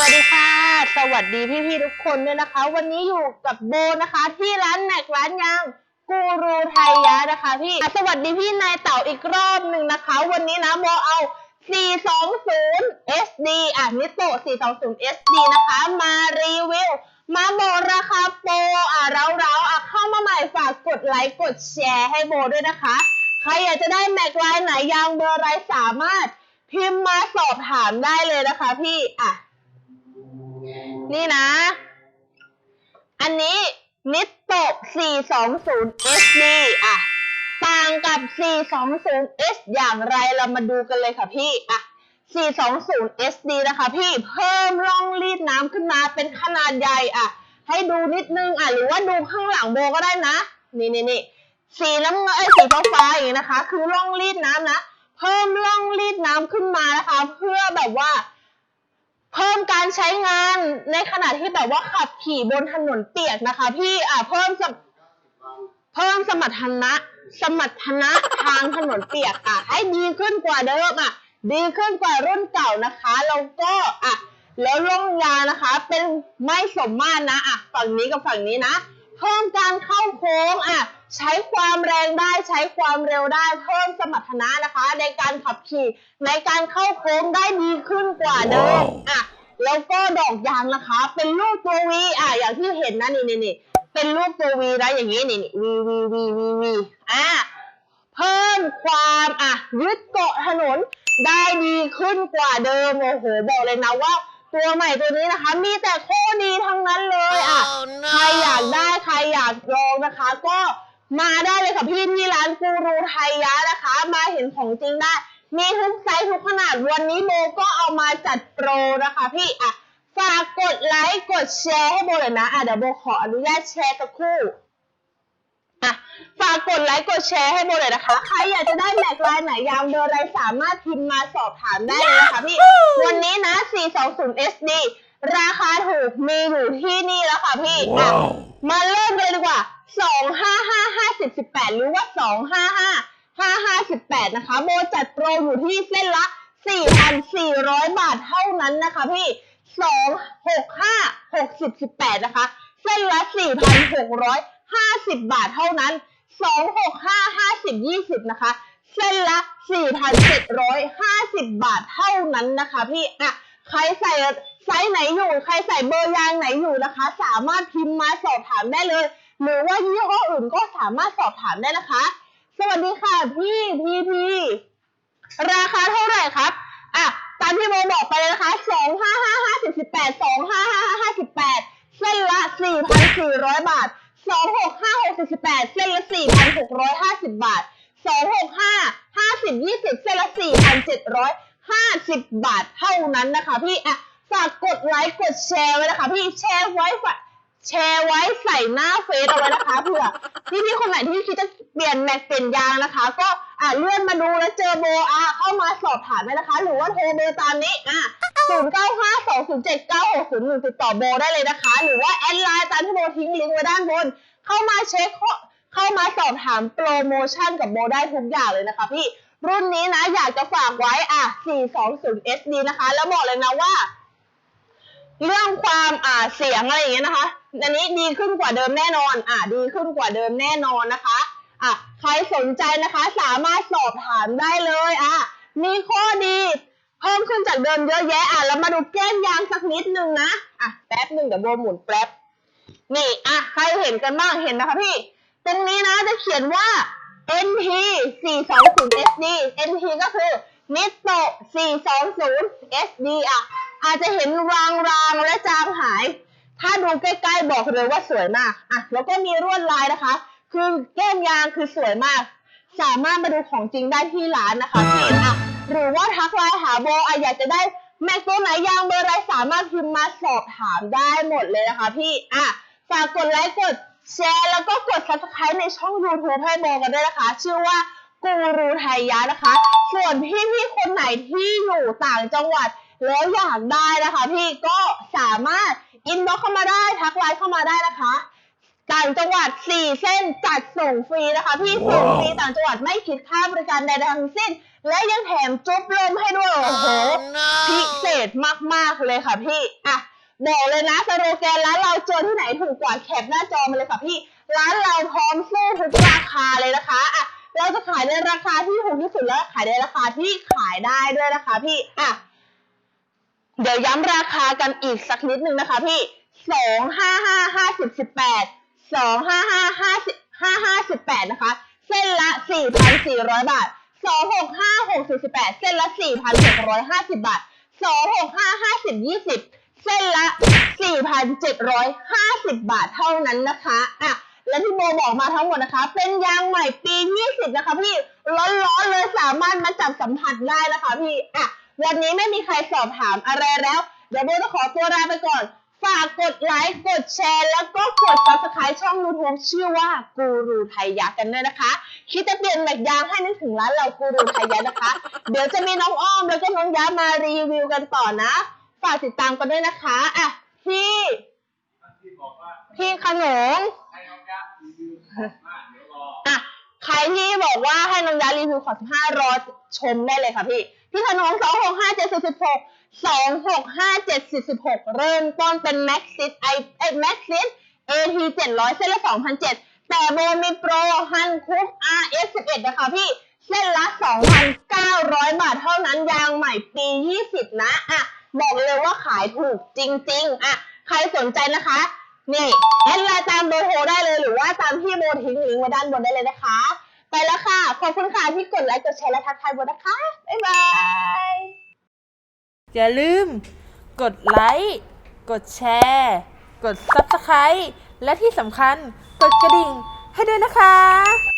วัสดีค่ะ สวัสดีพี่ๆทุกคนด้วยนะคะ วันนี้อยู่กับโบนะคะที่ร้านแม็กร้านยางกูรูไทยยะนะคะพี่สวัสดีพี่นายเต่าอีกรอบหนึ่งนะคะ วันนี้นะโบเอา 420 SD อะนิโต420 SD นะคะมารีวิว มาโบราคาโปรอะเราๆอะเข้ามาใหม่ฝากกดไลค์กดแชร์ให้โบด้วยนะคะ ใครอยากจะได้แม็กไลน์ไหนยางเบอร์ไรสามารถพิมพ์มาสอบถามได้เลยนะคะพี่อะ นี่นะ อันนี้นิตโต 420 SD อะ ต่างกับ 420 S อย่างไรเรามาดูกันเลยค่ะพี่อะ 420 SD นะคะพี่เพิ่มร่องรีดน้ำขึ้นมาเป็นขนาดใหญ่อะ ให้ดูนิดนึงอะ หรือว่าดูข้างหลังโบก็ได้นะ นี่นี่นี่สีน้ำเงินเอ้สีฟ้าฟ้าอย่างนี้นะคะ คือร่องรีดน้ำนะ เพิ่มร่องรีดน้ำขึ้นมานะคะ เพื่อแบบว่า การใช้งานในขณะที่แบบว่าขับขี่บนถนนเปียกนะคะ พี่อะเพิ่มสมเพิ่มสมรรถนะ สมรรถนะทางถนนเปียกอะ ให้ดีขึ้นกว่าเดิมอะ ดีขึ้นกว่ารุ่นเก่านะคะแล้วก็อะแล้วร่องยานะคะ เป็นไม่สมมาตรนะอะฝั่งนี้กับฝั่งนี้นะเพิ่มการเข้าโค้งอะใช้ความแรงได้ใช้ความเร็วได้เพิ่มสมรรถนะนะคะ ในการขับขี่ในการเข้าโค้งได้ดีขึ้นกว่าเดิมอะ แล้วก็ดอกยางนะคะ เป็นรูปตัววีอะอย่างที่เห็นนะนี่นี่นี่เป็นรูปตัววีนะอย่างนี้นี่นี่วีวีวีวีวีอะเพิ่มความอะยึดเกาะถนนได้ดีขึ้นกว่าเดิมโอ้โหบอกเลยนะว่า ตัวใหม่ตัวนี้นะคะ มีแต่ข้อดีทั้งนั้นเลยอะใครอยากได้ใครอยากลองนะคะ ก็มาได้เลยค่ะพี่ที่ร้านกูรูไทยยะนะคะ มาเห็นของจริงได้ มีทุกไซส์ทุกขนาดวันนี้โบก็เอามาจัดโปรนะคะพี่อะฝากกดไลค์กดแชร์ให้โบเลยนะอะเดี๋ยวโบขออนุญาตแชร์สักครู่อะฝากกดไลค์กดแชร์ให้โบเลยนะคะ ใครอยากจะได้แม็กไลน์ไหนยางเบอร์อะไรสามารถพิมพ์มาสอบถามได้เลยนะคะพี่ วันนี้นะ 420 SD ราคาถูกมีอยู่ที่นี่แล้วค่ะพี่อะมาเริ่มเลยดีกว่า 2 5 5 5 10 18 หรือว่า 2 558 นะคะ โบจัดโปรอยู่ที่เส้นละ 4,400 บาทเท่านั้นนะคะพี่ 2 6 5 60 18 นะคะ เส้นละ 4,650 บาทเท่านั้น 2 6 5 50 20 นะคะ เส้นละ 4,750 บาทเท่านั้นนะคะพี่อะใครใส่ไซส์ไหนอยู่ ใครใส่เบอร์ยางไหนอยู่นะคะ สามารถพิมพ์มาสอบถามได้เลย หรือว่ายี่ห้ออื่นก็สามารถสอบถามได้นะคะ สวัสดีค่ะพี่พีพีราคาเท่าไหร่ครับอะตามที่โมบอกไปเลยนะคะสองห้าห้าห้าสิบสิบแปดสองห้าห้าห้าสิบแปดเส้นละสี่พันสี่ร้อยบาทสองหกห้าหกสิบแปดเส้นละสี่พันหกร้อยห้าสิบบาทสองหกห้าห้าสิบยี่สิบเส้นละสี่พันเจ็ดร้อยห้าสิบบาทเท่านั้นนะคะพี่อะฝากกดไลค์กดแชร์ไว้นะคะพี่แชร์ไว้ฝาก แชร์ไว้ใส่หน้าเฟซเอาไว้นะคะเผื่อพี่พี่คนไหนที่คิดจะเปลี่ยนแม็กเปลี่ยนยางนะคะ ก็อะเลื่อนมาดูแล้วเจอโบอะเข้ามาสอบถามได้นะคะ หรือว่าโทรเบอร์ตามนี้อะ0 9 5 2 0 7 9 6 0 1ติดต่อโบได้เลยนะคะ หรือว่าแอดไลน์ตามที่โบทิ้งลิงก์ไว้ด้านบน เข้ามาเช็คเข้ามาสอบถามโปรโมชั่นกับโบได้ทุกอย่างเลยนะคะพี่รุ่นนี้นะอยากจะฝากไว้อะ 420 SD นะคะ แล้วบอกเลยนะว่า เรื่องความอ่าเสียงอะไรอย่างเงี้ยนะคะ อันนี้ดีขึ้นกว่าเดิมแน่นอน อ่าดีขึ้นกว่าเดิมแน่นอนนะคะอะใครสนใจนะคะสามารถสอบถามได้เลยอะมีข้อดีเพิ่มขึ้นจากเดิมเยอะแยะอะแล้วมาดูแก้มยางสักนิดนึงนะอะแป๊บหนึ่งเดี๋ยวโบหมุนแป๊บนี่อะใครเห็นกันบ้างเห็นนะคะพี่ ตรงนี้นะจะเขียนว่า NT 420 SD NT ก็คือ Nitto 420 SD อะอาจจะเห็นรางรางและจางหาย ถ้าดูใกล้ๆบอกเลยว่าสวยมากอะแล้วก็มีลวดลายนะคะ คือแก้มยางคือสวยมาก สามารถมาดูของจริงได้ที่ร้านนะคะพี่อะหรือว่าทักไลน์หาโบอะอยากจะได้แม็กตัวไหนยางเบอร์อะไรสามารถพิมพ์มาสอบถามได้หมดเลยนะคะพี่อะฝากกดไลค์กดแชร์แล้วก็กด subscribe ในช่อง YouTube ให้โบกันด้วยนะคะ ชื่อว่ากูรูไทยยะนะคะ ส่วนพี่ๆคนไหนที่อยู่ต่างจังหวัด แล้วอยากได้นะคะ พี่ก็สามารถ อินบ็อกเข้ามาได้ทักไลน์เข้ามาได้นะคะ ต่างจังหวัด 4 เส้นจัดส่งฟรีนะคะ พี่ส่งฟรีต่างจังหวัดไม่คิดค่าบริการใดๆทั้งสิ้น และยังแถมจุ๊บลมให้ด้วยโอ้โหพิเศษมากๆเลยค่ะพี่อะบอกเลยนะสโลแกนร้านเราเจอที่ไหนถูกกว่าแคปหน้าจอมาเลยค่ะพี่ ร้านเราพร้อมสู้ทุกราคาเลยนะคะอะเราจะขายในราคาที่ถูกที่สุดและขายในราคาที่ขายได้ด้วยนะคะพี่อะ เดี๋ยวย้ำราคากันอีกสักนิดนึงนะคะพี่สองห้าห้าห้าสิบสิบแปดสองห้าห้าห้าสิบห้าห้าสิบแปดนะคะ เส้นละสี่พันสี่ร้อยบาทสองหกห้าหกสิบสิบแปดเส้นละสี่พันหกร้อยห้าสิบบาทสองหกห้าห้าสิบยี่สิบเส้นละสี่พันเจ็ดร้อยห้าสิบบาทเท่านั้นนะคะอะและที่โบบอกมาทั้งหมดนะคะ เป็นยางใหม่ปี 20 นะคะพี่ ร้อนๆเลยสามารถมาจับสัมผัสได้นะคะพี่อะ วันนี้ไม่มีใครสอบถามอะไรแล้ว เดี๋ยวโบจะขอตัวลาไปก่อน ฝากกดไลค์ กดแชร์ แล้วก็กด subscribe ช่อง YouTube ชื่อว่ากูรูไทยยักษ์กันด้วยนะคะ คิดจะเปลี่ยนแม็กยางให้นึกถึงร้านเรากูรูไทยยักษ์นะคะ เดี๋ยวจะมีน้องอ้อมแล้วก็น้องย้ามารีวิวกันต่อนะ ฝากติดตามกันด้วยนะคะอะพี่ พี่ขนมอะใครที่บอกว่าให้น้องยารีวิวขอสิบห้ารอชมได้เลยค่ะพี่ พี่ขนมสองหกห้าเจ็ดสิบสิบหกสองหกห้าเจ็ดสิบสิบหกเริ่มต้นเป็นแม็กซิสไอเอแม็กซิสเอทีเจ็ดร้อยเส้นละสองพันเจ็ดแต่โบมีโปรฮันคุก RS สิบเอ็ดนะคะพี่เส้นละสองพันเก้าร้อยบาทเท่านั้นยางใหม่ปียี่สิบนะอะบอกเลยว่าขายถูกจริง ๆอะใครสนใจนะคะ นี่แอดไลน์ตามเบอร์โทรได้เลยหรือว่าตามที่โบทิ้งลิงก์ไว้ด้านบนได้เลยนะคะ ไปแล้วค่ะ ขอบคุณค่ะที่กดไลค์ กดแชร์และทักทายโบนะคะ บ๊ายบาย อย่าลืม กดไลค์ กดแชร์ กด Subscribe และที่สำคัญ กดกระดิ่งให้ด้วยนะคะ